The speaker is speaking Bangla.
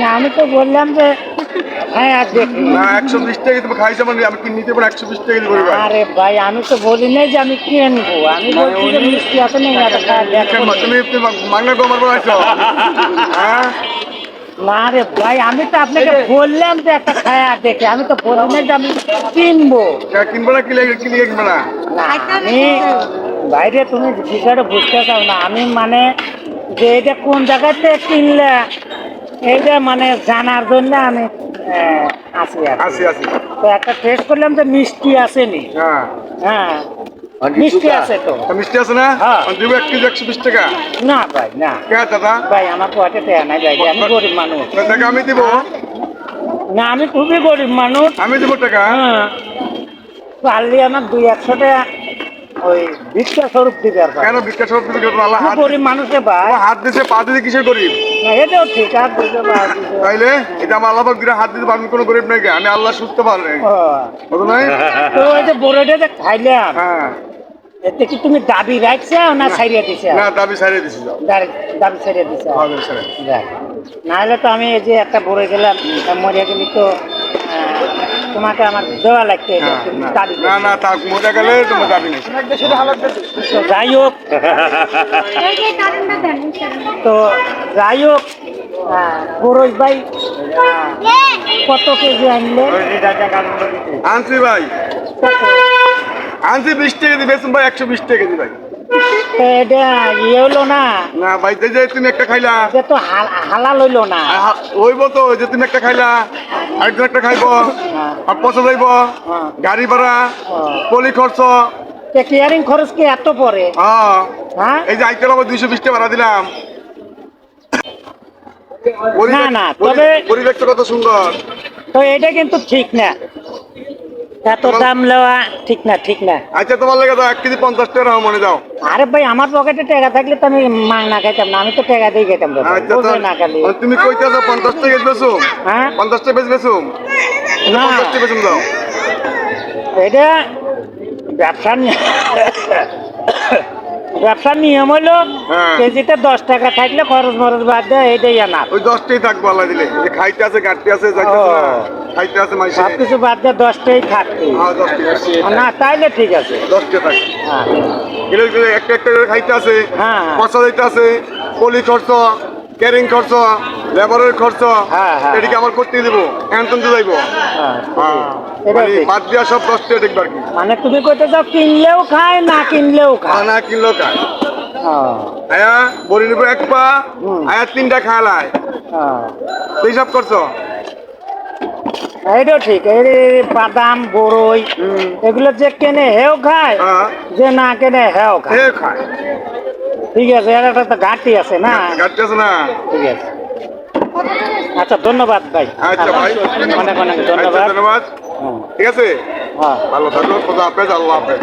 না আমি তো বললাম যে হ্যাঁ না একশো বিশ টাকা তুমি খাইছে মানে আমি কি নিতে পারি একশো বিশ টাকা কেজি বলি আরে ভাই আমি তো বলি নাই যে আমি কিনবো আমি বলছি যে মিষ্টি আছে না এটা খাওয়া তুমি তুমি মাংনা কমার পর আছো। হ্যাঁ? না রে ভাই আমি তো আপনাকে বললাম যে একটা খায়া দেখে। আমি তো বলি নাই যে আমি কিনবো। কে কিনবো না কিনে কিনে কিনবো না? না, আমি বাইরে তুমি বিষয়টা বুঝতে চাও না। আমি মানে যে এটা কোন জায়গাতে কিনলে এইটা মানে জানার জন্য আমি। আসি আসি তো একটা টেস্ট করলাম যে মিষ্টি আসেনি। হ্যাঁ। হ্যাঁ। মিষ্টি আছে তো। মিষ্টি আছে না? হ্যাঁ। দিব এক কেজি একশো বিশ টাকা? না ভাই না। কে দাদা ভাই আমার পয়সা নাই ভাই আমি গরিব মানুষ। টাকা আমি দিব। না আমি খুবই গরিব মানুষ। আমি দিব টাকা? হ্যাঁ। পারলে আমার দুই একশো টাকা। ওই ভিক্ষা স্বরূপ দিবে আর কেন বিকাশ সব দিবি আল্লাহ হাত গরিব মানুষে ভাই। হাত দিছে পা দিতে কিসের গরিব? না এটাও ঠিক আর বুঝতে পারছি তাইলে এটা আমার আল্লাহ দিলে হাত দিতে আমি কোনো গরিব নাই? আমি আল্লাহ সুস্থ পারলে বুঝো নাই? তো ওই যে বড়টা যে খাইলাম হ্যাঁ। এতে কি তুমি দাবি রাখছো না ছাড়িয়ে দিছে? না দাবি ছাড়িয়ে দিছি দাবি ছাড়িয়ে দিছে। না হলে তো আমি এই যে একটা বড় গেলাম মরিয়া গেলি তো তোমাকে আমার দেওয়া লাগতো এটা, হ্যাঁ, না, না তা মজা গেলে তোমার দাবি নেই। তো যাই হোক। তো যাই হোক বড়ই ভাই কত কেজি আনলে? আনছি ভাই। কত? আনছি বিশ টাকা বেসুন ভাই একশো বিশ টাকা দিই ভাই। এটা ইয়ে হলো না। না ভাই যে তুমি একটা খাইলা। এটা তো হাল- হালাল হইল না। তো ওই যে তুমি একটা খাইলা আরেকজন একটা খাইব হ্যাঁ। আর পচা যাইব হ্যাঁ। গাড়ি ভাড়া হ্যাঁ। পলি খরচ। কেয়ারিং খরচ কি এত পরে? হ্যাঁ। এই যে আমার দুইশো বিশ টাকা ভাড়া দিলাম। না, না, পরিবেশ- তবে- পরিবেশটা কত সুন্দর। তো এটা কিন্তু ঠিক না। এত দাম নেওয়া ঠিক না ঠিক না। আচ্ছা তোমার লেগে দাও এক কেজি পঞ্চাশ টাকা মনে আরে ভাই আমার পকেটে টাকা থাকলে তো আমি মাং না খাইতাম না আমি তো টাকা দিয়ে খাইতাম আচ্ছা না খালি। তুমি কইতে আছো পঞ্চাশ টাকা বেচো হ্যাঁ? পঞ্চাশ টাকা বেচ না। পঞ্চাশ টাকা বেচুম দাও। এটা ব্যবসার নি- ব্যবসার নিয়ম হলো হ্যাঁ। কেজিতে দশ টাকা থাকলে খরচ মরচ বাদ দেয় এটাই আনার। ওই দশটাই থাকব আল্লাহ দিলে। খাইতে আছে গাড়তে আছে খাইতে আছে মাইসে। সব কিছু বাদ দিয়ে দশটাই থাকবে। হ্যাঁ না তাইলে ঠিক আছে। দশটা থাকে হ্যাঁ। একটা একটা করে খাইতে আছে হ্যাঁ। পচা যাইতে আছে পলি খরচ ক্যারিং খরচ লেবারের খরচ। আমার করতে দিব এখন তো যাইব। হ্যাঁ। বাদ দিয়া সব দশ টাকা দেখবার কি? মানে তুমি কইতে চাও কিনলেও খায় না কিনলেও খায়। খানা কিনলো খায়। আয়া বড়ি নিব এক পা। আয়া তিনটা খালায়। হিসাব করছ? এইটাও ঠিক এই বাদাম বড়ই এগুলো যে কেনে হেও খায় যে না কেনে হেও খায়। ঠিক আছে এর একটা তো ঘাটতি আছে না? গাড়তে আছে না? ঠিক আছে। আচ্ছা ধন্যবাদ ভাই। আচ্ছা ভাই। অনেক অনেক আচ্ছা, ধন্যবাদ। ধন্যবাদ। ঠিক আছে? হ্যাঁ। ভালো থাকো খোদা হাফেজ আল্লাহ হাফেজ।